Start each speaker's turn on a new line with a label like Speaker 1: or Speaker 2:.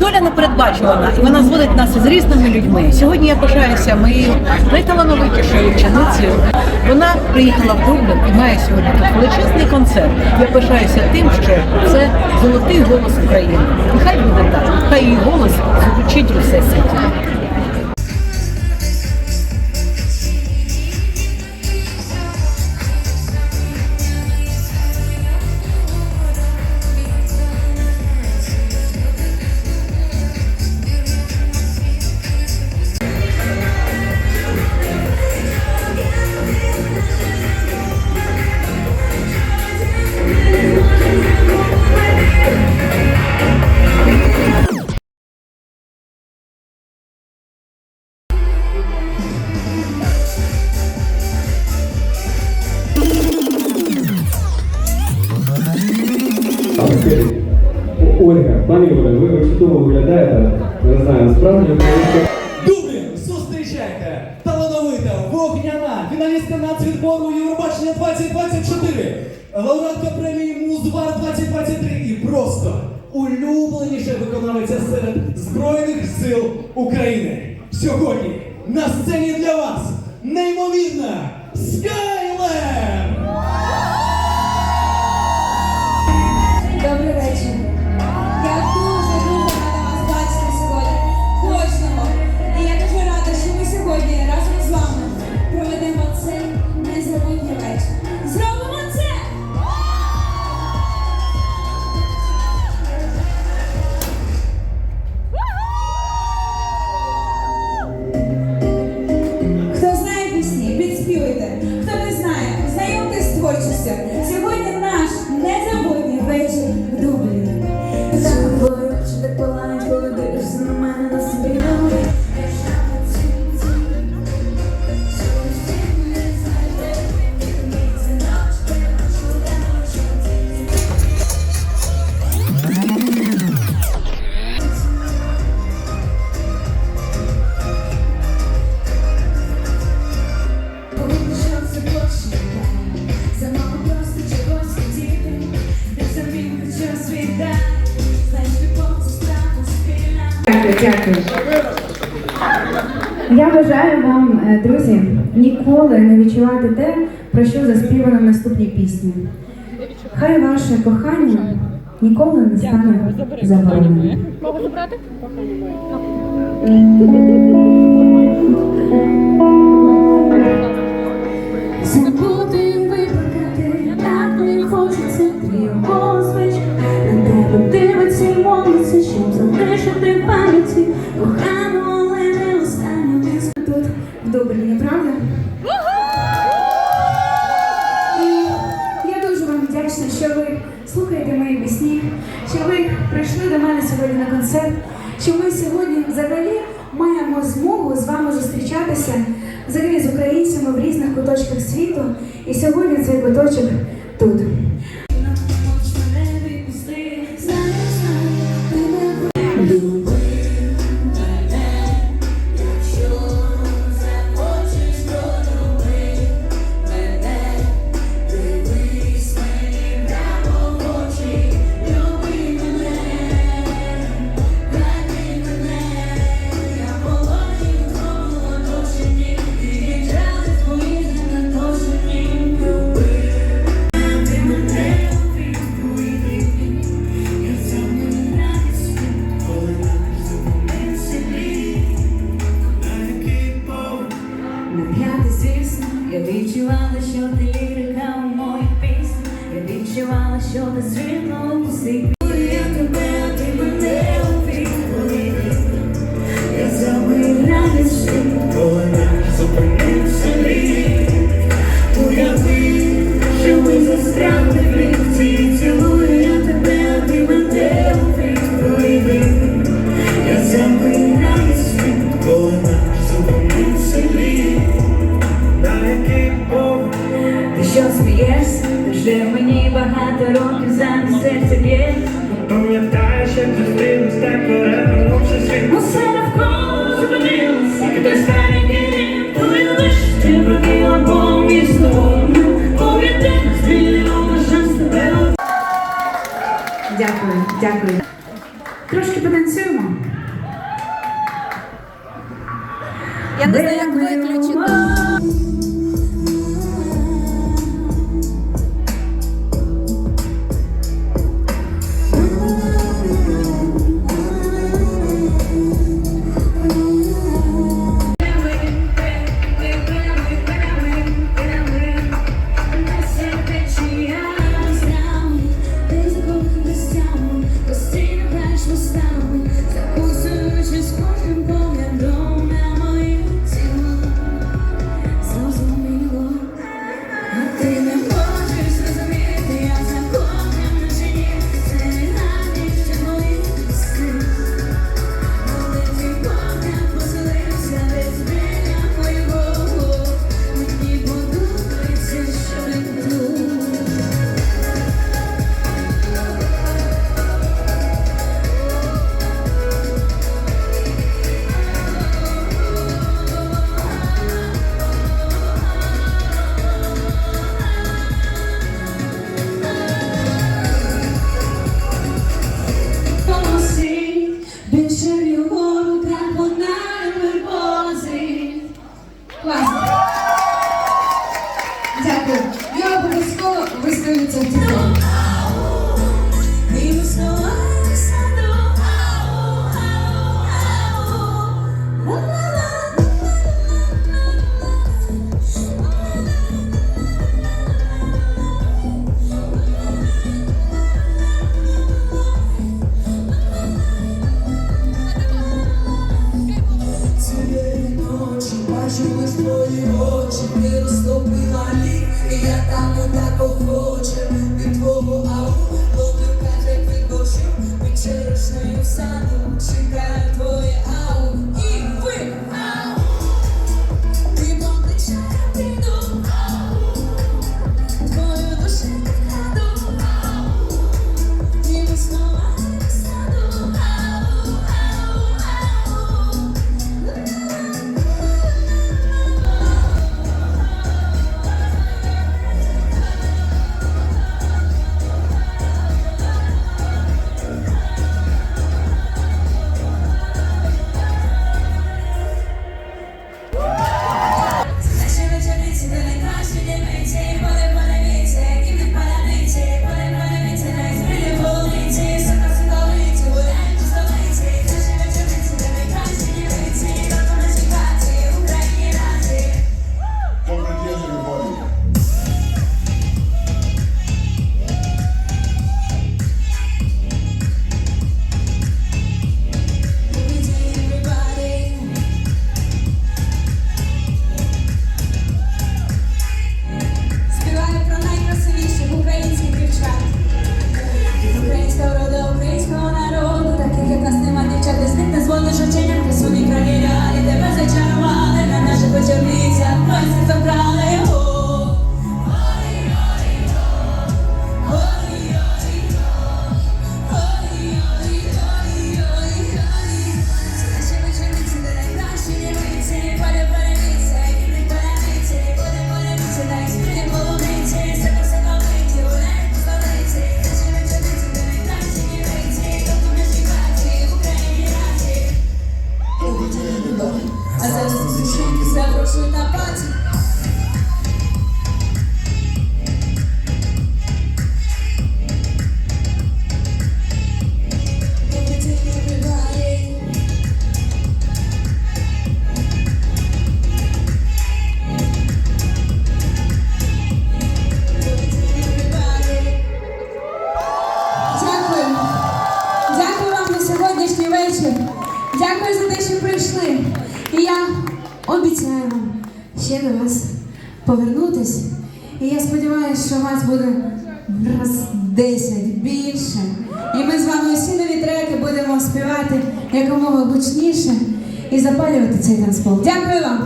Speaker 1: Доля непередбачувана, і вона зводить нас із різними людьми. Сьогодні я пишаюся моєю найталановитішою вченицею. Вона приїхала в Дублін і має сьогодні тут величезний концерт. Я пишаюся тим, що це золотий голос України. І хай буде так, хай її голос звучить у всесвіті.
Speaker 2: Пані Оля, ви чудово виглядаєте. Не знаю, справді українська.
Speaker 3: Дублін, зустрічайте! Талановита, вогняна, фіналістка нацвідбору Євробачення 2024, лауреатка премії Музвар 2023 і просто улюбленіша виконавиця серед Збройних сил України. Сьогодні на сцені для вас неймовірна Скайлер!
Speaker 4: Дякую, дякую. Я бажаю вам, е, друзі, ніколи не відчувати те, про що заспівано в наступній пісні. Хай ваше кохання ніколи не стане забороненим.
Speaker 5: Забути виплакати, тут в Дубліні, правда? І я дуже вам вдячна, що ви слухаєте мої пісні, що ви прийшли до мене сьогодні на концерт, що ми сьогодні взагалі маємо змогу з вами зустрічатися взагалі з українцями в різних куточках світу. І сьогодні цей куточок тут. Дякую. experience Повернутись, І я сподіваюся, що вас буде раз 10 більше. І ми з вами усі нові треки будемо співати якомога гучніше і запалювати цей танцпол. Дякую вам!